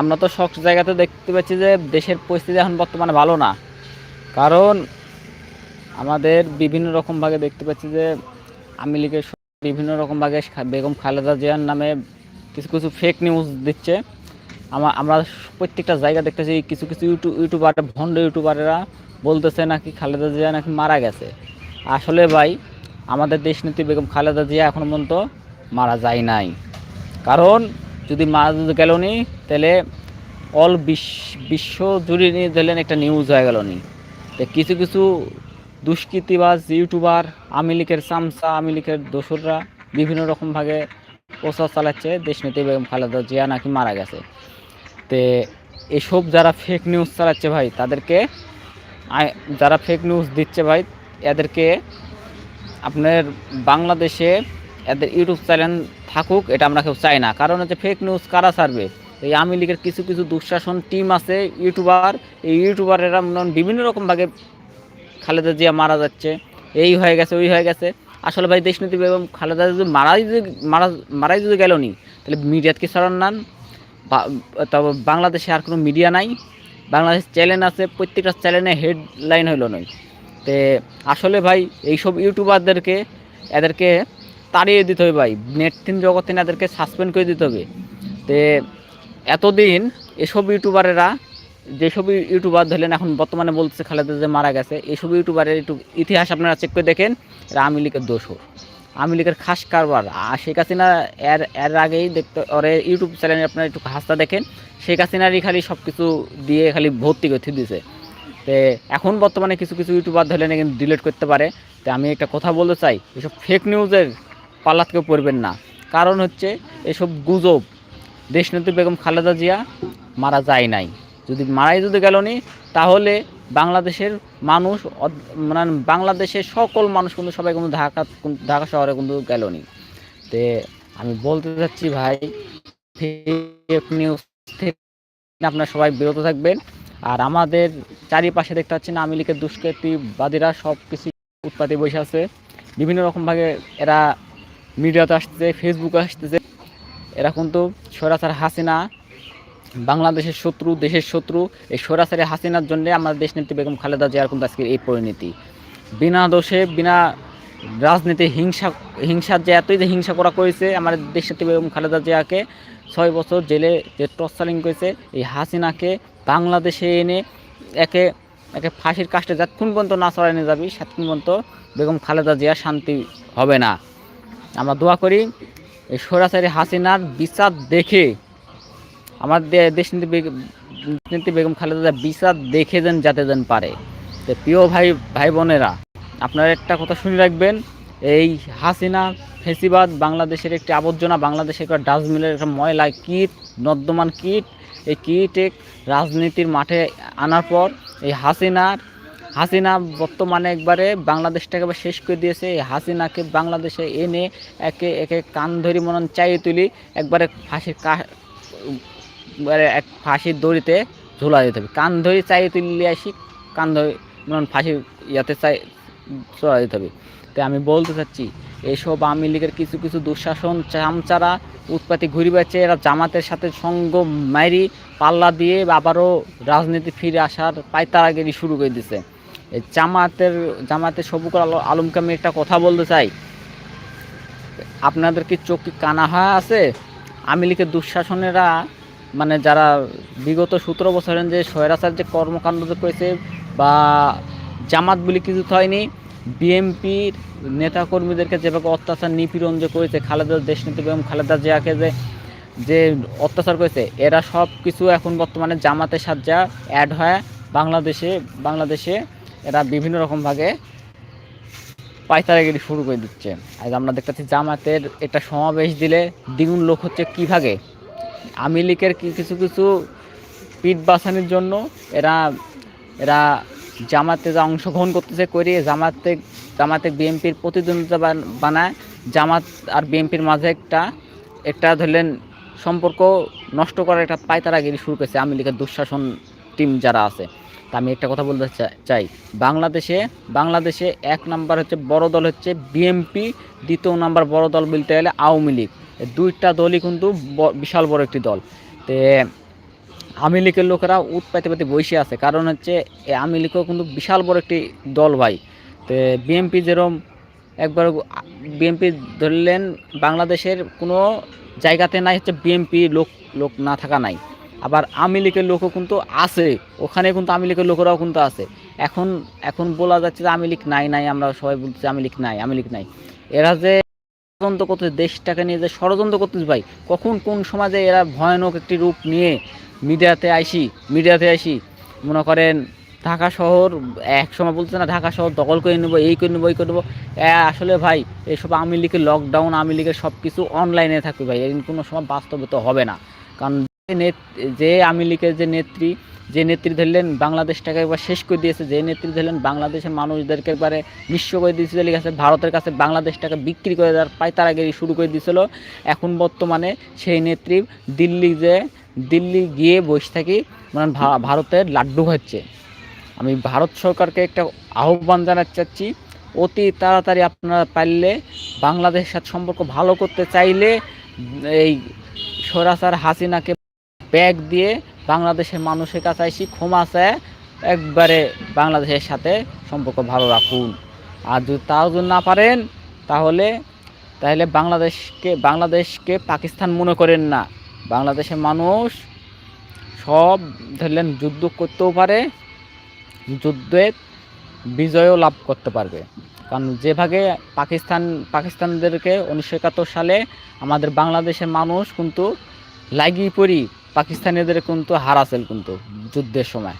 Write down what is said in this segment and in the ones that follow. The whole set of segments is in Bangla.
আমরা তো সব জায়গাতে দেখতে পাচ্ছি যে দেশের পরিস্থিতি এখন বর্তমানে ভালো না। কারণ আমাদের বিভিন্ন রকম ভাগে দেখতে পাচ্ছি যে আওয়ামী লীগের বিভিন্ন রকম ভাগে বেগম খালেদা জিয়ার নামে কিছু কিছু ফেক নিউজ দিচ্ছে। আমার আমরা প্রত্যেকটা জায়গা দেখতেছি কিছু কিছু ইউটিউব ইউটিউবার ভণ্ড ইউটিউবারেরা বলতেছে নাকি খালেদা জিয়া নাকি মারা গেছে। আসলে ভাই, আমাদের দেশনেত্রী বেগম খালেদা জিয়া এখন পর্যন্ত মারা যায় নাই। কারণ যদি মারা গেল নি, তাহলে অল বিশ্ব জুড়ে নিয়ে দিলেন একটা নিউজ হয়ে গেল নি। কিছু কিছু দুষ্কৃতিবাজ ইউটিউবার আওয়ামী লীগের চামচা আওয়ামী লীগের দোসররা বিভিন্ন রকমভাবে প্রচার চালাচ্ছে, দেশনেত্রী বেগম খালেদা জিয়া নাকি মারা গেছে। তে এসব যারা ফেক নিউজ চালাচ্ছে ভাই, তাদেরকে যারা ফেক নিউজ দিচ্ছে ভাই, এদেরকে আপনার বাংলাদেশে এদের ইউটিউব চ্যানেল থাকুক, এটা আমরা কেউ চাই না। কারণ হচ্ছে ফেক নিউজ কারা ছাড়বে? এই আওয়ামী লীগের কিছু কিছু দুঃশাসন টিম আছে ইউটিউবার এই ইউটিউবারেরা বিভিন্ন রকমভাবে খালেদা জিয়া মারা যাচ্ছে, এই হয়ে গেছে, ওই হয়ে গেছে। আসলে ভাই দেশনীতি এবং খালেদা যদি মারাই যদি, মারা, মারাই যদি গেল নি, তাহলে মিডিয়াত কি সরান নান তবে বাংলাদেশে আর কোনো মিডিয়া নাই। বাংলাদেশ চ্যানেল আছে, প্রত্যেকটা চ্যানেলে হেডলাইন হইল নয় তে আসলে ভাই, এইসব ইউটিউবারদেরকে এদেরকে তাড়িয়ে দিতে হবে ভাই। নেটথিন জগতে এদেরকে সাসপেন্ড করে দিতে হবে। তে এতদিন এসব ইউটিউবারেরা, যেসব ইউটিউবার ধরলেন এখন বর্তমানে বলতেছে খালেদা যে মারা গেছে এইসব ইউটিউবারের একটু ইতিহাস আপনারা চেক করে দেখেন, এরা আওয়ামী লীগের দোষর। আওয়ামী লীগের খাস কারবার। শেখ হাসিনা এর এর আগেই দেখতে, ওরে ইউটিউব চ্যানেলে আপনারা একটু হাসতা দেখেন, শেখ হাসিনারই খালি সব কিছু দিয়ে খালি ভর্তি করতে দিয়েছে তো এখন বর্তমানে কিছু কিছু ইউটিউবার ধরলেন কিন্তু ডিলিট করতে পারে। তো আমি একটা কথা বলতে চাই, এসব ফেক নিউজের পাল্লাত কেউ পড়বেন না। কারণ হচ্ছে এসব গুজব। দেশনেত্রী বেগম খালেদা জিয়া মারা যায় নাই। যদি মারাই যদি গেল নি, তাহলে বাংলাদেশের মানুষ মানে বাংলাদেশের সকল মানুষ কিন্তু সবাই কিন্তু ঢাকা ঢাকা শহরে কিন্তু গেল নি। তে আমি বলতে চাচ্ছি ভাই ফেক নিউজ থেকে আপনারা সবাই বিরত থাকবেন। আর আমাদের চারিপাশে দেখতে পাচ্ছেন আওয়ামী লীগের দুষ্কৃতিবাদীরা সব কিছু উৎপাতে বসে আছে। বিভিন্ন রকমভাবে এরা মিডিয়াতে আসতেছে ফেসবুকে আসতেছে। এরা কিন্তু সরাসরি হাসিনা, বাংলাদেশের শত্রু, দেশের শত্রু। এই সরাসরি হাসিনার জন্য আমাদের দেশ নেত্রী বেগম খালেদা জিয়ার কিন্তু আজকের এই পরিণতি। বিনা দোষে, বিনা রাজনীতি হিংসা, হিংসার যে এতই যে হিংসা করা করেছে, আমাদের দেশ নেত্রী বেগম খালেদা জিয়াকে ছয় বছর জেলে যে টর্চারিং করেছে, এই হাসিনাকে বাংলাদেশে এনে একে একে ফাঁসির কাজটা যতক্ষণ পর্যন্ত না চড়াই নিয়ে যাবি, সেতক্ষণ পর্যন্ত বেগম খালেদা জিয়া শান্তি হবে না। আমরা দোয়া করি, এই সরাসরি হাসিনার বিচার দেখে আমার দেশনীতি দেশনীতি বেগম খালেদা বিচার দেখে যেন, যাতে যেন পারে। তো প্রিয় ভাই ভাই বোনেরা, আপনারা একটা কথা শুনে রাখবেন, এই হাসিনা ফেসিবাদ বাংলাদেশের একটি আবর্জনা, বাংলাদেশের একটা ডাস্টবিনের একটা ময়লা কীট, নর্দমান কীট, এই কীটে রাজনীতির মাঠে আনার পর, এই হাসিনার হাসিনা বর্তমানে একবারে বাংলাদেশটাকে শেষ করে দিয়েছে। এই হাসিনাকে বাংলাদেশে এনে একে একে কান ধরি মনন চাইয়ে তুলি একবারে ফাঁসির কা, একবারে এক ফাঁসির দড়িতে ঝোলা দিতে হবে। কান ধরে চাইয়ে তুললে আসি, কান ধরি মনন ফাঁসির ইয়াতে চাই চড়া দিতে হবে। তাই আমি বলতে চাচ্ছি এইসব আওয়ামী লীগের কিছু কিছু দুঃশাসন চামচারা উৎপাতি ঘুরি বেড়াচ্ছে, এরা জামাতের সাথে সঙ্গ মাইরি পাল্লা দিয়ে আবারও রাজনীতি ফিরে আসার পায়তারাগিরি শুরু করে দিছে। জামাতের জামাতের সবুকর আলো, আলমকে আমি একটা কথা বলতে চাই। আপনাদের কি চোখ কি কানা হয়ে আছে? আওয়ামী লীগের দুঃশাসনেরা মানে যারা বিগত সতেরো বছরের যে স্বৈরাচার যে কর্মকাণ্ড করেছে বা জামাত বলে কিছু হয়নি বিএমপির নেতাকর্মীদেরকে যেভাবে অত্যাচার, নিপীড়ন যে করেছে, খালেদা দেশনীতি বেগম খালেদা জিয়াকে যে যে অত্যাচার করেছে, এরা সব কিছু এখন বর্তমানে জামাতের সাহায্যে অ্যাড হয় বাংলাদেশে বাংলাদেশে এরা বিভিন্ন রকমভাবে পায়তারাগিরি শুরু করে দিচ্ছে। আজ আমরা দেখতে পাচ্ছি জামাতের একটা সমাবেশ দিলে দ্বিগুণ লোক হচ্ছে কী ভাগে? আওয়ামী লীগের কিছু কিছু পিঠ বাঁচানোর জন্য এরা এরা জামাতে যা অংশগ্রহণ করতেছে করে জামাতে জামাতে বিএনপির প্রতিদ্বন্দ্বিতা বানায়। জামাত আর বিএনপির মাঝে একটা একটা ধরলেন সম্পর্ক নষ্ট করার একটা পায়তারাগিরি শুরু করেছে আওয়ামী লীগের দুঃশাসন টিম যারা আছে। তা আমি একটা কথা বলতে চাই। বাংলাদেশে বাংলাদেশে এক নাম্বার হচ্ছে বড় দল হচ্ছে বিএমপি দ্বিতীয় নাম্বার বড় দল বলতে গেলে আওয়ামী লীগ। দুইটা দলই কিন্তু বিশাল বড় একটি দল। তে আওয়ামী লীগের লোকেরা উৎ পাইতে বসে আছে। কারণ হচ্ছে আওয়ামী লীগও কিন্তু বিশাল বড় একটি দল ভাই। তো বিএনপি যেরম একবার বিএনপি ধরলেন, বাংলাদেশের কোনো জায়গাতে নাই হচ্ছে বিএনপি লোক লোক না থাকা নাই। আবার আওয়ামী লীগের লোকও কিন্তু আছে। ওখানে কিন্তু আওয়ামী লীগের লোকেরাও কিন্তু আছে। এখন এখন বলা যাচ্ছে যে আওয়ামী লীগ নাই নাই, আমরা সবাই বলছি আওয়ামী লীগ নাই, আওয়ামী লীগ নাই। এরা যে ষড়যন্ত্র করতেছে, দেশটাকে নিয়ে যে ষড়যন্ত্র করতেছে ভাই, কখন কোন সমাজে এরা ভয়ানক একটি রূপ নিয়ে মিডিয়াতে আইসি মিডিয়াতে আইসি, মনে করেন ঢাকা শহর, এক সময় বলছে না, ঢাকা শহর দখল করে নেব, এই করে নেব এই করে নেব। আসলে ভাই এইসব আওয়ামী লীগের লকডাউন আওয়ামী লীগের সব কিছু অনলাইনে থাকবে ভাই এরকম কোনো সময় বাস্তবে তো হবে না। কারণ যে আওয়ামী লীগের যে নেত্রী যে নেত্রী ধরলেন বাংলাদেশটাকে একবার শেষ করে দিয়েছে, যে নেত্রী ধরলেন বাংলাদেশের মানুষদেরকে একবারে নিঃস্ব করে দিয়েছিল গেছে, ভারতের কাছে বাংলাদেশটাকে বিক্রি করে দেওয়ার পায়তারাগিরি শুরু করে দিয়েছিল। এখন বর্তমানে সেই নেত্রী দিল্লি যে, দিল্লি গিয়ে বসে থাকি মানে ভারতের লাড্ডু হচ্ছে আমি ভারত সরকারকে একটা আহ্বান জানাতে চাচ্ছি, অতি তাড়াতাড়ি আপনারা পারলে বাংলাদেশের সাথে সম্পর্ক ভালো করতে চাইলে এই সরাসার হাসিনাকে ব্যাগ দিয়ে বাংলাদেশের মানুষের কাছে এসে ক্ষমা চায় একবারে বাংলাদেশের সাথে সম্পর্ক ভালো রাখুন। আর যদি তাও যদি না পারেন, তাহলে তাহলে বাংলাদেশকে বাংলাদেশকে পাকিস্তান মনে করেন না। বাংলাদেশের মানুষ সব ধরলেন যুদ্ধ করতেও পারে, যুদ্ধে বিজয়ও লাভ করতে পারবে। কারণ যেভাবে পাকিস্তান, পাকিস্তানদেরকে উনিশশো একাত্তর সালে আমাদের বাংলাদেশের মানুষ কিন্তু লাগিয়ে পড়ি পাকিস্তানিদের কিন্তু হারাছিল কিন্তু যুদ্ধের সময়।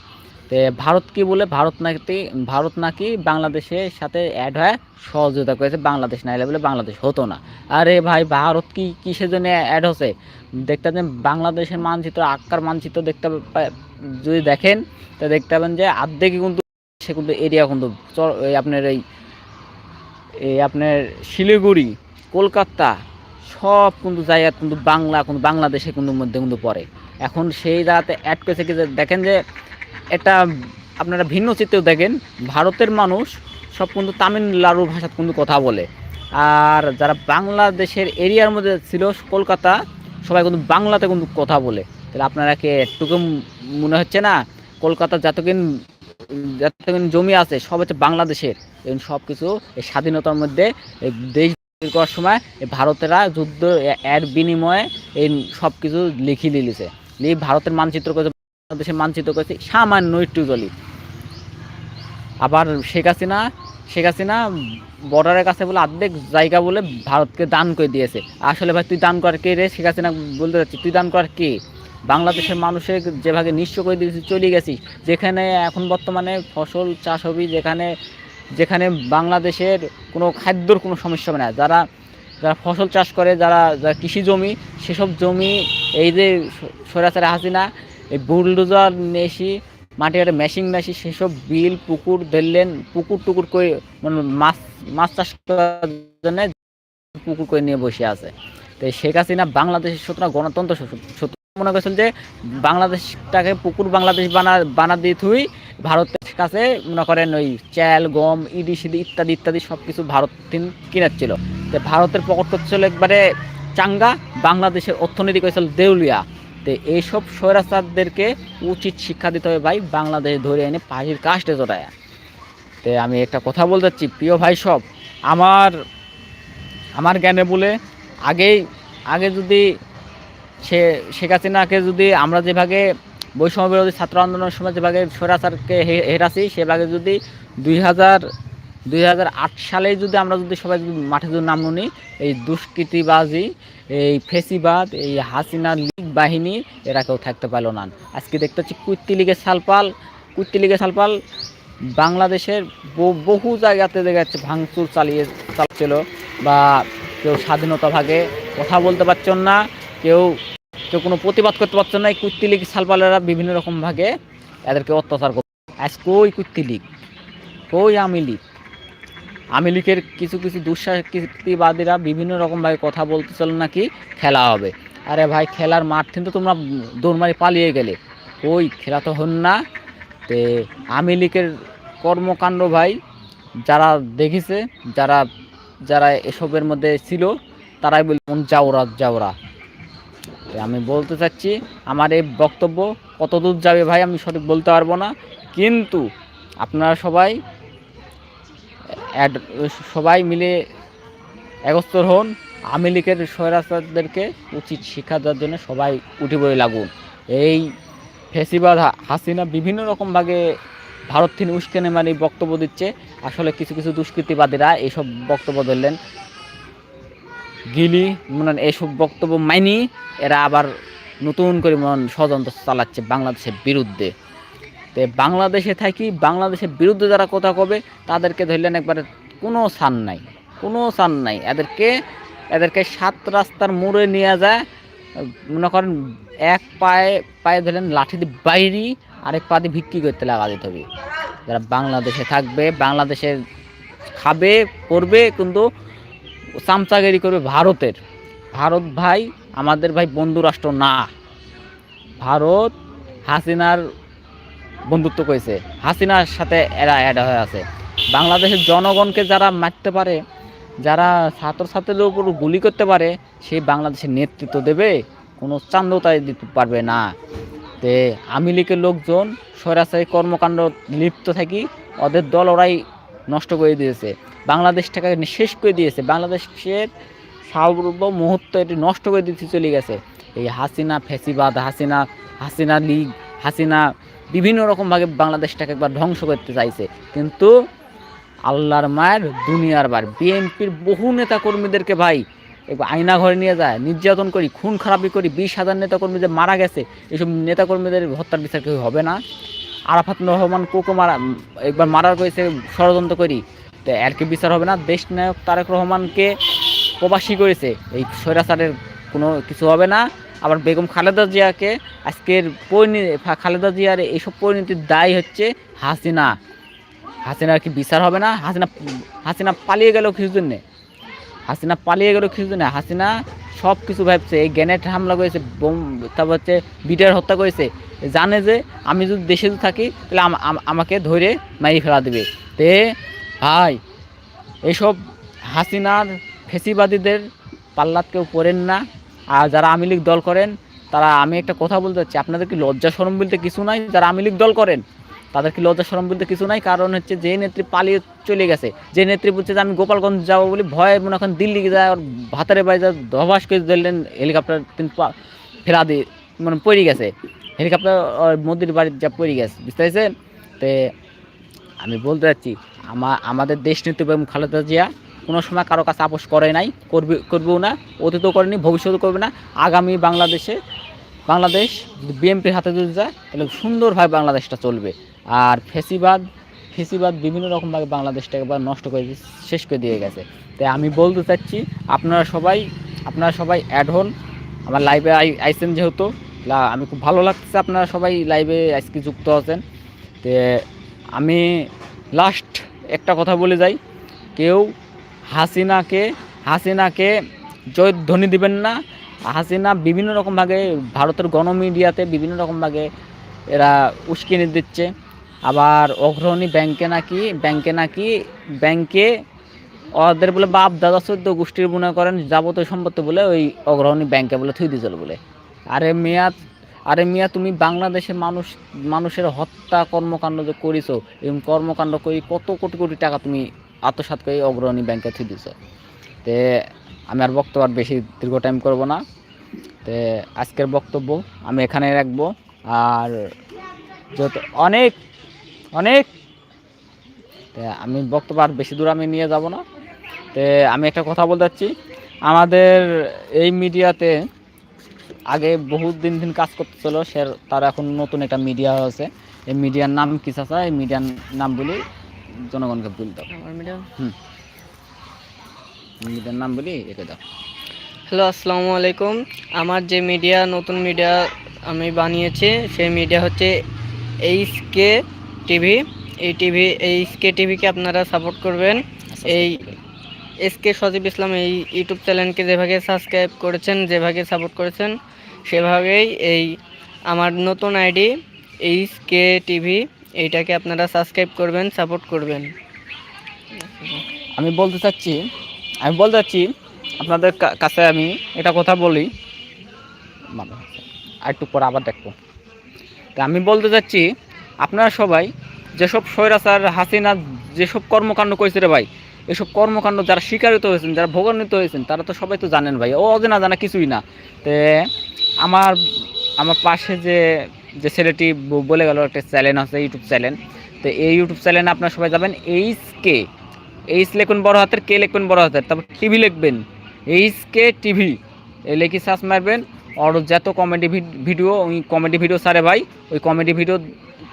তো ভারত কি বলে? ভারত নাকি ভারত নাকি বাংলাদেশের সাথে অ্যাড হয়ে সহযোগিতা করেছে। বাংলাদেশ না এলে বলে বাংলাদেশ হতো না। আরে ভাই, ভারত কি কিসের জন্য অ্যাড হচ্ছে? দেখতে পাবেন বাংলাদেশের মানচিত্র আক্কার মানচিত্র দেখতে যদি দেখেন, তা দেখতে পাবেন যে আর্ধেকই কিন্তু সে কিন্তু এরিয়া কিন্তু আপনার এই আপনার শিলিগুড়ি, কলকাতা সব কিন্তু জায়গা কিন্তু বাংলা, কিন্তু বাংলাদেশে কিন্তু মধ্যে কিন্তু পড়ে। এখন সেই জায়গাতে অ্যাড করেছে কি দেখেন যে, এটা আপনারা ভিন্ন চিত্রেও দেখেন, ভারতের মানুষ সব কিন্তু তামিলনাড়ু ভাষাতে কিন্তু কথা বলে। আর যারা বাংলাদেশের এরিয়ার মধ্যে ছিল, কলকাতা, সবাই কিন্তু বাংলাতে কিন্তু কথা বলে। তাহলে আপনারা কি একটুকু মনে হচ্ছে না, কলকাতা যতক্ষণ যতক্ষণ জমি আছে, সব হচ্ছে বাংলাদেশের। এবং সব কিছু এই স্বাধীনতার মধ্যে দেশ করার সময় ভারতেরা যুদ্ধ এর বিনিময়ে এই সব কিছু লিখি দিয়েছে। এই ভারতের মানচিত্র করেছে, বাংলাদেশের মানচিত্র করেছে সামান্য একটু জলি। আবার শেখ হাসিনা শেখ হাসিনা বর্ডারের কাছে বলে অর্ধেক জায়গা বলে ভারতকে দান করে দিয়েছে। আসলে ভাই, তুই দান কর কে রে? শেখ হাসিনা বলতে চাচ্ছি তুই দান কর কে? বাংলাদেশের মানুষের যেভাবে নিঃস্ব করে দিয়েছিস চলে গেছিস। যেখানে এখন বর্তমানে ফসল চাষ হবি, যেখানে যেখানে বাংলাদেশের কোনো খাদ্যর কোনো সমস্যা হবে না। যারা যারা ফসল চাষ করে, যারা যারা কৃষি জমি, সেসব জমি, এই যে সরাসরি হাসিনা, এই বুলডোজার নেসি মাটি কাটে মেশিন নেসি সেসব বিল, পুকুর ধরলেন পুকুর টুকুর করে মানে মাছ মাছ চাষ করার জন্য পুকুর করে নিয়ে বসে আছে। তো শেখ হাসিনা বাংলাদেশের সুতরাং গণতন্ত্র শত্রু- শত্রু। মনে করছেন যে বাংলাদেশটাকে পুকুর বাংলাদেশ বানা বানা দিয়ে থুই ভারতের কাছে, মনে করেন ওই চাল, গম, ইডি, সিডি ইত্যাদি ইত্যাদি সব কিছু ভারত কিনার ছিল তো ভারতের পকেট করছিল একবারে চাঙ্গা, বাংলাদেশের অর্থনীতি করেছিল দেউলিয়া। তো এইসব স্বৈরাচারদেরকে উচিত শিক্ষা দিতে হবে ভাই, বাংলাদেশ ধরে এনে পাখির কাস্টে জোটায়। তো আমি একটা কথা বলতে চাচ্ছি, প্রিয় ভাই সব, আমার আমার জ্ঞানে বলে আগেই, আগে যদি সে, শেখ হাসিনাকে যদি আমরা যেভাবে বৈষম্য বিরোধী ছাত্র আন্দোলনের সময় যেভাবে স্বৈরাচারকে হেরাছি সেভাবে যদি দুই হাজার দুই সালে যদি আমরা যদি সবাই যদি মাঠে যদি নাম নিই এই দুষ্কৃতিবাজি, এই ফেসিবাদ, এই হাসিনা লীগ বাহিনী, এরা কেউ থাকতে পারল না। আজকে দেখতে পাচ্ছি কুর্তি লীগের সালপাল কুর্তি লীগের সালপাল বাংলাদেশের বহু জায়গাতে দেখা যাচ্ছে ভাঙচুর চালিয়ে, চালাচ্ছিল বা কেউ স্বাধীনতা ভাগে কথা বলতে পারছেন না, কেউ কেউ কোনো প্রতিবাদ করতে পারছেন না, এই কুর্তি লীগ সালপালেরা বিভিন্ন রকম ভাগে এদেরকে অত্যাচার করছে আজ কই কুত্তি লীগ? কই আমি লীগ? আমি লীগের কিছু কিছু দুঃসাহসিকবাদীরা বিভিন্ন রকমভাবে কথা বলতেছিল নাকি খেলা হবে। আরে ভাই, খেলার মাঠ কিন্তু তোমরা দৌড়মারি পালিয়ে গেলে। ওই খেলা তো হন না। তে আমি লীগের কর্মকাণ্ড ভাই, যারা দেখেছে, যারা যারা এসবের মধ্যে ছিল, তারাই বলবেন যাওরা যাওরা। আমি বলতে চাচ্ছি, আমার এই বক্তব্য কত দূর যাবে ভাই আমি সঠিক বলতে পারব না। কিন্তু আপনারা সবাই সবাই মিলে একস্তর হন। আওয়ামী লীগের স্বৈরাচারদেরকে উচিত শিক্ষা দেওয়ার জন্য সবাই উঠে পড়ে লাগুন। এই ফেসিবাদ হাসিনা বিভিন্ন রকমভাবে ভারত থেকে উস্কেনে মানে বক্তব্য দিচ্ছে। আসলে কিছু কিছু দুষ্কৃতিবাদীরা এইসব বক্তব্য ধরলেন গিলি। মানে এইসব বক্তব্য মাইনি, এরা আবার নতুন করে মন ষড়যন্ত্র চালাচ্ছে বাংলাদেশের বিরুদ্ধে। তো বাংলাদেশে থাকি, বাংলাদেশের বিরুদ্ধে যারা কথা কবে, তাদেরকে ধরলেন একবারে কোনো সান নাই, কোনো সান নাই। এদেরকে এদেরকে সাত রাস্তার মোড়ে নিয়ে যায়, মনে করেন এক পায়ে পায়ে ধরলেন লাঠি দিয়ে বাইরি, আরেক পা দিয়ে ভিক্ষি করতে লাগা দিতে হবে যারা বাংলাদেশে থাকবে, বাংলাদেশে খাবে করবে কিন্তু চামচাগিরি করবে ভারতের। ভারত ভাই, আমাদের ভাই বন্ধু রাষ্ট্র না। ভারত হাসিনার বন্ধুত্ব করেছে। হাসিনার সাথে এরা অ্যাড হয়ে আছে। বাংলাদেশের জনগণকে যারা মারতে পারে, যারা ছাত্রছাত্রীদের উপর গুলি করতে পারে সেই বাংলাদেশের নেতৃত্ব দেবে, কোনো চান্দতায় দিতে পারবে না। তে আওয়ামী লীগের লোকজন স্বৈরাচারী কর্মকাণ্ড লিপ্ত থাকি, ওদের দল ওরাই নষ্ট করে দিয়েছে। বাংলাদেশটাকে শেষ করে দিয়েছে। বাংলাদেশের সার্ব মুহূর্ত এটি নষ্ট করে দিতে চলে গেছে। এই হাসিনা ফেসিবাদ হাসিনা হাসিনা লীগ, হাসিনা বিভিন্ন রকমভাবে বাংলাদেশটাকে একবার ধ্বংস করতে চাইছে। কিন্তু আল্লাহর মায়ের দুনিয়ার বার, বিএনপির বহু নেতা কর্মীদেরকে ভাই একবার আয়না ঘরে নিয়ে যায়, নির্যাতন করি, খুন খারাপি করি, বিশ হাজার নেতাকর্মী যে মারা গেছে, এসব নেতাকর্মীদের হত্যার বিচার কেউ হবে না। আরাফাত রহমান কোকো মারা, একবার মারার করেছে, ষড়যন্ত্র করি তো এর কি বিচার হবে না, দেশ নায়ক তারেক রহমানকে প্রবাসী করেছে। এই স্বৈরাচারের কোনো কিছু হবে না। আবার বেগম খালেদা জিয়াকে আজকের পরিণতি খালেদা জিয়ার এইসব পরিণতির দায় হচ্ছে হাসিনা। হাসিনার কি বিচার হবে না। হাসিনা হাসিনা পালিয়ে গেল কিছু জন্যে। হাসিনা পালিয়ে গেল কিছু জন্য। হাসিনা সব কিছু ভাবছে, এই গ্যানেট হামলা করেছে, বোম, তারপর হচ্ছে বিটার হত্যা করেছে। জানে যে, আমি যদি দেশে থাকি, তাহলে আম- আম- আমাকে ধরে মারি ফেলা দেবে। তে ভাই এইসব হাসিনার ফেসিবাদীদের পাল্লাত কেউ পড়েন না। আর যারা আওয়ামী লীগ দল করেন, তারা, আমি একটা কথা বলতে চাচ্ছি, আপনাদের কি লজ্জা শরম বলতে কিছু নাই? যারা আওয়ামী লীগ দল করেন, তাদের কি লজ্জা শরম বলতে কিছু নাই? কারণ হচ্ছে যে নেত্রী পালিয়ে চলে গেছে। যে নেত্রী বলছে যে, আমি গোপালগঞ্জ যাব বলে ভয়ে মনে এখন দিল্লি যায় আর ভাতারে বাড়ি যা ধবাস করে ধরলেন হেলিকপ্টার কিন্তু ফেরা দিয়ে মানে পড়ে গেছে। হেলিকপ্টার মোদির বাড়ির যা পড়ে গেছে, বুঝতে পারছেন? তে, আমি বলতে চাচ্ছি আমাদের দেশ নেত্রী বেগম খালেদা জিয়া কোনো সময় কারও কাছে আপোষ করে নাই, করবে করবেও না, অতীতও করেনি, ভবিষ্যতেও করবে না। আগামী বাংলাদেশে, বাংলাদেশ বিএনপির হাতে যদি যায়, তাহলে সুন্দরভাবে বাংলাদেশটা চলবে। আর ফেসিবাদ ফেসিবাদ বিভিন্ন রকমভাবে বাংলাদেশটাকে একবার নষ্ট করে শেষ করে দিয়ে গেছে। তাই আমি বলতে চাচ্ছি, আপনারা সবাই আপনারা সবাই অ্যাড হন আমার লাইভে আই আইসেন যেহেতু আমি খুব ভালো লাগছে আপনারা সবাই লাইভে আজকে যুক্ত আছেন। তে আমি লাস্ট একটা কথা বলে যাই, কেউ হাসিনাকে হাসিনাকে জয়ধ্বনি দিবেন না। হাসিনা বিভিন্ন রকমভাবে ভারতের গণমিডিয়াতে বিভিন্ন রকমভাবে এরা উস্কিনি দিচ্ছে। আবার অগ্রণী ব্যাংকে নাকি ব্যাংকে নাকি ব্যাংকে ওদের বলে বাপ দাদা চোদ্দ গোষ্ঠীর মনে করেন যাবতীয় সম্পত্তি বলে ওই অগ্রহণী ব্যাংকে বলে থুই দিয়েছিল বলে। আরে মিয়া আরে মিয়া, তুমি বাংলাদেশের মানুষ, মানুষের হত্যা কর্মকাণ্ড যে করিছো, এবং কর্মকাণ্ড করি কত কোটি কোটি টাকা তুমি আত্মসাৎ করে অগ্রণী ব্যাংকে থুই দিছো। তে আমি আর বক্তব্য আর বেশি দীর্ঘ টাইম করব না। তে আজকের বক্তব্য আমি এখানে রাখব। আর যত অনেক অনেক, তে আমি বক্তব্য আর বেশি দূর আমি নিয়ে যাব না। তে আমি একটা কথা বলতে চাচ্ছি আমাদের এই মিডিয়াতে আগে বহুত দিন দিন কাজ করতেছিল সে তার এখন নতুন একটা মিডিয়া হয়েছে। এই মিডিয়ার নাম কি চাচা? এই মিডিয়ার নাম বলি জনগণকে বলে দাও। মিডিয়ার নাম বলি একে দাও। হ্যালো আসসালামু আলাইকুম। আমার যে মিডিয়া নতুন মিডিয়া আমি বানিয়েছি সেই মিডিয়া হচ্ছে এইচ কে টিভি। এই টিভি এইচ কে টিভিকে আপনারা সাপোর্ট করবেন। এই এস কে সজীব ইসলাম এই ইউটিউব চ্যানেলকে যেভাবে সাবস্ক্রাইব করেছেন যেভাবে সাপোর্ট করেছেন সেভাবেই এই আমার নতুন আইডি এইচ কে টিভি এইটাকে আপনারা সাবস্ক্রাইব করবেন সাপোর্ট করবেন। আমি বলতে চাচ্ছি, আমি বলতে চাচ্ছি, আপনাদের কাছে আমি এটা কথা বলি। মানে একটু পরে আবার দেখব। তা আমি বলতে চাচ্ছি, আপনারা সবাই যেসব স্বৈরাচার হাসিনা যেসব কর্মকাণ্ড করেছে রে ভাই এসব কর্মকাণ্ড যারা স্বীকারিত হয়েছেন, যারা ভোগান্বিত হয়েছেন, তারা তো সবাই তো জানেন ভাই। ও অজানা জানা কিছুই না। তে আমার আমার পাশে যে যে ছেলেটি বলে গেল, একটা চ্যানেল আছে, ইউটিউব চ্যানেল। তো এই ইউটিউব চ্যানেলে আপনারা সবাই যাবেন, এইচ কে, এইচ লিখবেন বড় হাতের, কে লিখবেন বড় হাতের, তারপর টিভি লিখবেন। এইচ কে টিভি এই লেখি সার্চ মারবেন আর যত কমেডি ভিডিও, ওই কমেডি ভিডিও সারে ভাই, ওই কমেডি ভিডিও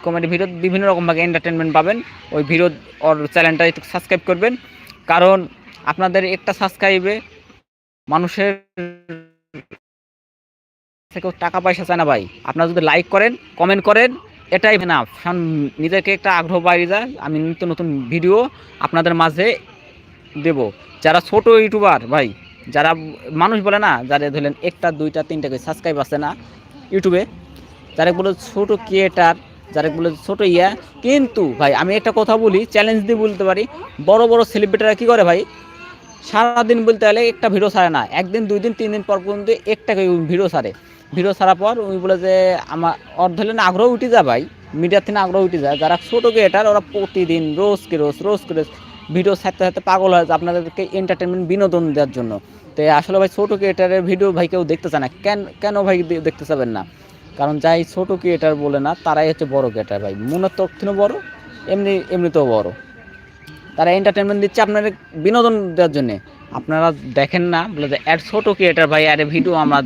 কমেডি ভিডিও বিভিন্ন রকমভাবে এন্টারটেনমেন্ট পাবেন, ওই ভিডিও, ওর চ্যানেলটা একটু সাবস্ক্রাইব করবেন কারণ আপনাদের একটা সাবস্ক্রাইবে মানুষের থেকেও টাকা পয়সা চায় না ভাই। আপনারা যদি লাইক করেন কমেন্ট করেন, এটাই না কারণ নিজেকে একটা আগ্রহ বাইরে যায় আমি নিত্য নতুন ভিডিও আপনাদের মাঝে দেব। যারা ছোট ইউটিউবার ভাই, যারা মানুষ বলে না, যারা ধরলেন একটা, দুইটা, তিনটা করে সাবস্ক্রাইব আছে না ইউটিউবে যারা বলে ছোট ক্রিয়েটার যারা বলে ছোট ইয়া। কিন্তু ভাই, আমি একটা কথা বলি চ্যালেঞ্জ দিয়ে বলতে পারি, বড় বড় সেলিব্রিটিরা কী করে ভাই? সারাদিন বলতে গেলে একটা ভিডিও ছাড়ে না। একদিন, দুই দিন, তিন দিন পর পর্যন্ত একটা ভিডিও ছাড়ে। ভিডিও ছাড়ার পর উনি বলে যে, আমার ওর ধরলেন আগ্রহ উঠে যায় ভাই। মিডিয়ার থেকে আগ্রহ উঠে যায়। যারা ছোটো ক্রিয়েটার ওরা প্রতিদিন রোজকে রোজ রোজকে রোজ ভিডিও ছাড়তে ছাড়তে পাগল হয় আপনাদেরকে এন্টারটেনমেন্ট বিনোদন দেওয়ার জন্য। তো আসলে ভাই, ছোটো ক্রিয়েটারের ভিডিও ভাই কেউ দেখতে চায় না। কেন কেন ভাই দেখতে চাবেন না? কারণ যাই ছোটো ক্রিয়েটার বলে না, তারাই হচ্ছে বড় ক্রিয়েটার ভাই। মনের তথ্য বড়, এমনি, এমনিতেও বড়। তারা এন্টারটেনমেন্ট দিচ্ছে আপনাদের বিনোদন দেওয়ার জন্য। আপনারা দেখেন না, বলে যে এর ছোটো ক্রিয়েটার ভাই আরে ভিডিও আমরা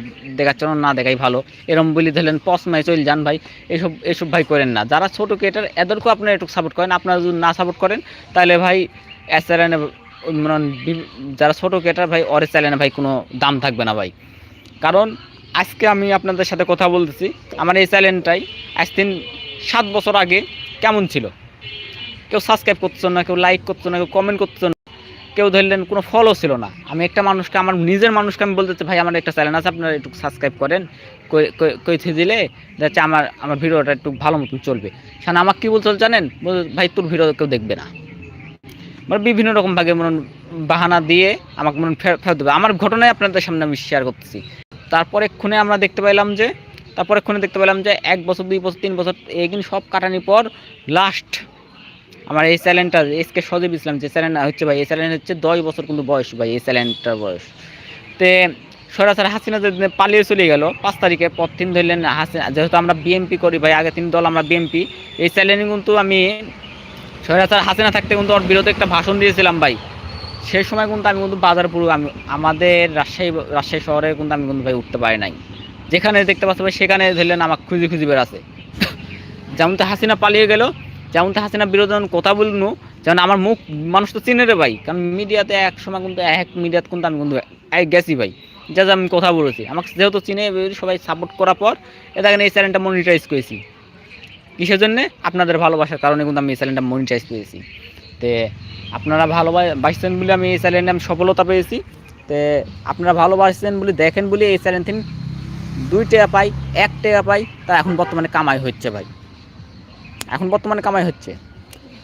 জন্য না দেখাই ভালো। এরম বলি ধরলেন পস মাই চল যান ভাই, এসব এসব ভাই করেন না। যারা ছোটো ক্রিয়েটার এদেরকেও আপনারা একটু সাপোর্ট করেন। আপনারা যদি না সাপোর্ট করেন, তাহলে ভাই এসআরএন যারা ছোটো ক্রিয়েটার ভাই অরে চ্যানেলে ভাই কোনো দাম থাকবে না ভাই। কারণ আজকে আমি আপনাদের সাথে কথা বলতেছি। আমার এই চ্যানেলটাই আজ দিন সাত বছর আগে কেমন ছিল? কেউ সাবস্ক্রাইব করতো না কেউ লাইক করতো না কেউ কমেন্ট করতো না কেউ ধরলেন কোনো ফলো ছিল না। আমি একটা মানুষকে আমার নিজের মানুষকে আমি বলতে চাই, ভাই আমার একটা চ্যানেল আছে আপনারা একটু সাবস্ক্রাইব করেন। কইতে দিলে যাচ্ছে আমার আমার ভিডিওটা একটু ভালো মতন চলবে। সান আমাকে কী বলতে জানেন? ভাই তোর ভিডিও কেউ দেখবে না। মানে বিভিন্ন রকম ভাগে মনে বাহানা দিয়ে আমাকে মনে ফেরত দেবে। আমার ঘটনায় আপনাদের সামনে আমি শেয়ার করতেছি। তারপরে ক্ষণে আমরা দেখতে পেলাম যে, তারপরে ক্ষণে দেখতে পেলাম যে এক বছর, দুই বছর, তিন বছর এগিন সব কাটানির পর লাস্ট আমার এই চ্যানেলটা এসকে সজীব ইসলাম যে চ্যানেল হচ্ছে ভাই, এই চ্যানেল হচ্ছে দশ বছর কিন্তু বয়স ভাই, এই চ্যানেলটার বয়স। তে সরাসরি হাসিনা যে পালিয়ে চলে গেল, পাঁচ তারিখে পর দিন ধরলেন হাসিনা, যেহেতু আমরা বিএমপি করি ভাই আগে তিন দল আমরা বিএমপি এই চ্যানেলে কিন্তু আমি সরাসরি হাসিনা থাকতে কিন্তু ওর বিরুদ্ধে একটা ভাষণ দিয়েছিলাম ভাই। সেই সময় কিন্তু আমি কিন্তু বাজারপুর আমি, আমাদের রাজশাহী রাজশাহী শহরে কিন্তু আমি কিন্তু ভাই উঠতে পারি নাই। যেখানে দেখতে পাচ্ছি ভাই, সেখানে ধরলেন আমাকে খুঁজি খুঁজি বেড়াচ্ছে যেমন তো হাসিনা পালিয়ে গেল, যেমন তো হাসিনা বিরোধী কথা বলনু, যেমন আমার মুখ, মানুষ তো চিনে রে ভাই, কারণ মিডিয়াতে এক সময় কিন্তু, এক মিডিয়াতে কিন্তু আমি কিন্তু গেছি ভাই। যা যা আমি কথা বলেছি, আমাকে যেহেতু চিনে সবাই সাপোর্ট করার পর, এ দেখেন এই চ্যানেলটা মনিটাইজ করেছি। কিসের জন্যে? আপনাদের ভালোবাসার কারণে কিন্তু আমি এই চ্যানেলটা মনিটাইজ করেছি। তে আপনারা ভালোবাসছেন বলে আমি এই চ্যানেলে আমি সফলতা পেয়েছি। তো আপনারা ভালোবাসছেন বলে, দেখেন বলে এই চ্যানেল থেকে দুই টাকা পাই, এক টাকা পাই, তা এখন বর্তমানে কামাই হচ্ছে ভাই। এখন বর্তমানে কামাই হচ্ছে।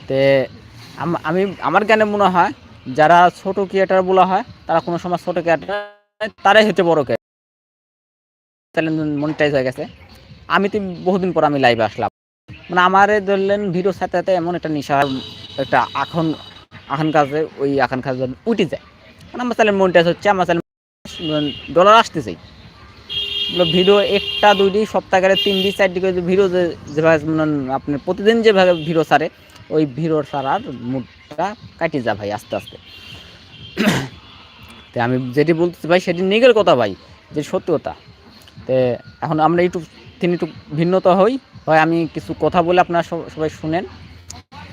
তে আম- আমি, আমার জ্ঞানে মনে হয় যারা ছোট ক্রিয়েটার বলা হয়, তারা কোনো সময় ছোট ক্রিয়েটার তারাই হচ্ছে বড় ক্রিয়েটার মনিটাইজ হয়ে গেছে। আমি তো বহুদিন পর আমি লাইভে আসলাম। মানে আমারে ধরলেন ভিডিও সাথে সাথে এমন একটা নেশা একটা এখন এখন কাজে, ওই এখন কাজে উঠে যায়। মানে আমার চ্যানেল মনিটাইজ হচ্ছে, আমার চ্যানেল ডলার আসতেছেই ভিডিও একটা, দুইটি সপ্তাহে তিনটি, চারটি করে ভিডিও যে যেভাবে মানে আপনার প্রতিদিন যেভাবে ভিডিও ছাড়ে, ওই ভিডিও ছাড়ার মুডটা কাটিয়ে যায় ভাই আস্তে আস্তে। তো আমি যেটি বলতেছি ভাই, সেটি নিগের কথা ভাই, যে সত্যি কথা। তো এখন আমরা একটু তিনি একটু ভিন্নতা হই। হয় আমি কিছু কথা বলে আপনারা সবাই শুনেন।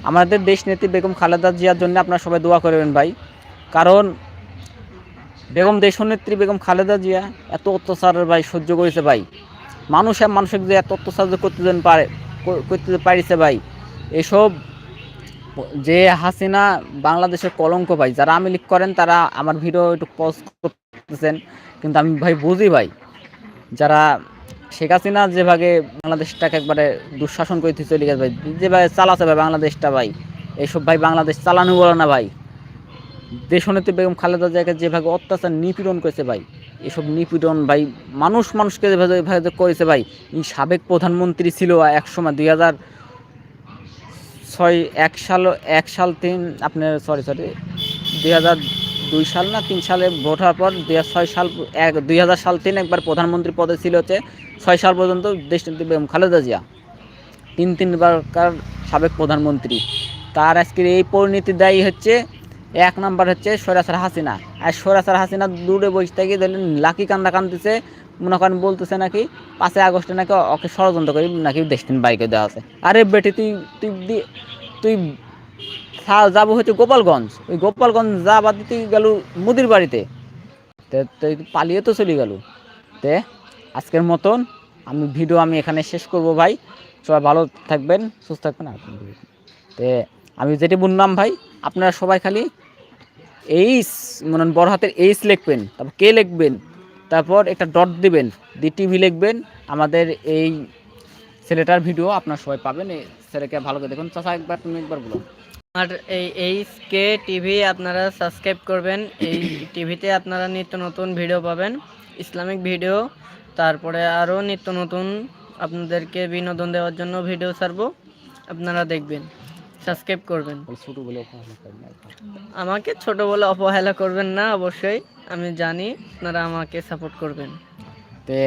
আমাদের দেশ নেত্রী বেগম খালেদা জিয়ার জন্য আপনারা সবাই দোয়া করবেন ভাই। কারণ বেগম দেশনেত্রী বেগম খালেদা জিয়া এত অত্যাচার ভাই, সহ্য করেছে ভাই। মানুষ আর মানুষের যে এত অত্যাচার করতে দেন পারে করতে পারিছে ভাই। এসব যে হাসিনা বাংলাদেশের কলঙ্ক ভাই, যারা আমি লিখ করেন তারা আমার ভিডিও একটু পজ করতেছেন, কিন্তু আমি ভাই বুঝি ভাই, যারা শেখ হাসিনা যেভাবে বাংলাদেশটাকে একবারে দুঃশাসন করে চলে গেছে ভাই, যেভাবে চালাচ্ছে ভাই বাংলাদেশটা ভাই, এইসব ভাই বাংলাদেশ চালানো বলে না ভাই। দেশনেত্রী বেগম খালেদা জিয়াকে যেভাবে অত্যাচার নিপীড়ন করেছে ভাই, এসব নিপীড়ন ভাই, মানুষ মানুষকে যেভাবে যেভাবে করেছে ভাই, এই সাবেক প্রধানমন্ত্রী ছিল এক সময় দুই হাজার ছয়, এক সাল এক সাল তিন, আপনার সরি সরি দুই হাজার দুই সাল না তিন সালে ভোট হওয়ার পর দুই ছয় সাল এক দুই হাজার সাল তিন একবার প্রধানমন্ত্রী পদে ছিল হচ্ছে ছয় সাল পর্যন্ত দেশনেত্রী বেগম খালেদা জিয়া। তিন তিনবারকার সাবেক প্রধানমন্ত্রী। তার আজকের এই পরিণতি দায়ী হচ্ছে এক নাম্বার হচ্ছে সৈরাসার হাসিনা। আর সৈরাসার হাসিনা দূরে বসে থেকে ধরলেন লাকি কান্দা কান্দতেছে, মনে করেন বলতেছে নাকি পাঁচই আগস্টে নাকি ওকে ষড়যন্ত্র করে নাকি দেশটিন বাইকে দেওয়া আছে। আরে বেটি, তুই তুই তুই যাব হচ্ছে গোপালগঞ্জ। ওই গোপালগঞ্জ যা বাদ তুই গেল মুদির বাড়িতে। পালিয়ে তো চলে গেল। তে আজকের মতন আমি ভিডিও আমি এখানে শেষ করব ভাই। সবাই ভালো থাকবেন, সুস্থ থাকবেন। তে আমি যেটি বললাম ভাই, আপনারা সবাই খালি এইস মনে বড় হাতের এইস লিখবেন, তারপর কে লিখবেন, তারপর একটা ডট দিবেন, দি টিভি লিখবেন। আমাদের এই ছেলেটার ভিডিও আপনারা সবাই পাবেন। এই ছেলেকে ভালো করে দেখুন। চাচা, একবার তুমি একবার বলো আর এই এইচ কে টিভি আপনারা সাবস্ক্রাইব করবেন। এই টিভিতে আপনারা নিত্য নতুন ভিডিও পাবেন ইসলামিক ভিডিও। তারপরে আরও নিত্য নতুন আপনাদেরকে বিনোদন দেওয়ার জন্য ভিডিও ছাড়বো। আপনারা দেখবেন সাবস্ক্রাইব করবেন। আমাকে ছোট বলে অবহেলা করবেন না অবশ্যই। আমি জানি আপনারা আমাকে সাপোর্ট করবেন। তে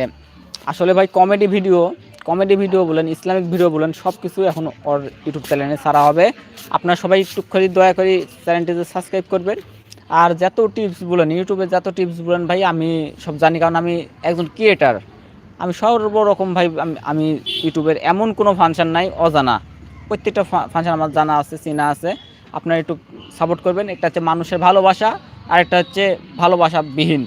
আসলে ভাই কমেডি ভিডিও কমেডি ভিডিও বলেন ইসলামিক ভিডিও বলেন সব কিছু এখন ওর ইউটিউব চ্যানেলে ছাড়া হবে। আপনারা সবাই একটু দয়া করে চ্যানেলটিতে সাবস্ক্রাইব করবেন। আর যত টিপস বলেন ইউটিউবে যত টিপস বলেন, ভাই, আমি সব জানি, কারণ আমি একজন ক্রিয়েটার আমি সর্বরকম, ভাই, আমি- আমি ইউটিউবের এমন কোনো ফাংশান নাই, অজানা। প্রত্যেকটা ফাংশন আমার জানা আছে, চেনা আছে। আপনারা একটু সাপোর্ট করবেন। একটা হচ্ছে মানুষের ভালোবাসা আর একটা হচ্ছে ভালোবাসা বিহীন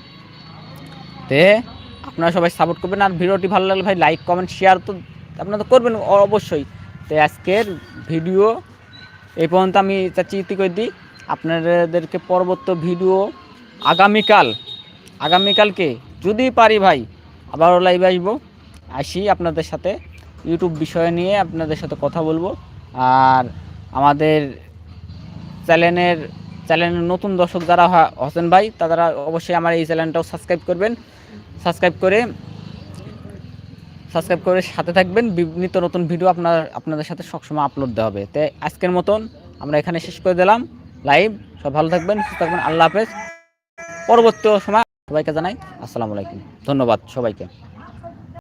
তে আপনারা সবাই সাপোর্ট করবেন আর ভিডিওটি ভালো লাগলে ভাই লাইক কমেন্ট শেয়ার তো আপনারা তো করবেন অবশ্যই। তো আজকের ভিডিও এই পর্যন্ত আমি চাচ্ছি ইতি করে দিই আপনাদেরকে পরবর্তী ভিডিও আগামীকাল, আগামীকালকে যদি পারি ভাই, আবারও লাইভে আসব। আসি আপনাদের সাথে ইউটিউব বিষয় নিয়ে আপনাদের সাথে কথা বলব। আর আমাদের চ্যানেলের চ্যানেলের নতুন দর্শক যারা হোসেন ভাই, তারা অবশ্যই আমার এই চ্যানেলটাও সাবস্ক্রাইব করবেন। সাবস্ক্রাইব করে সাবস্ক্রাইব করে সাথে থাকবেন। বিভিন্ন নতুন ভিডিও আপনার, আপনাদের সাথে সবসময় আপলোড দেওয়া হবে। তাই আজকের মতন আমরা এখানে শেষ করে দিলাম। লাইভ সব ভালো থাকবেন, সুস্থ থাকবেন। আল্লাহ হাফেজ। পরবর্তী সময় সবাইকে জানাই আসসালামু আলাইকুম। ধন্যবাদ সবাইকে।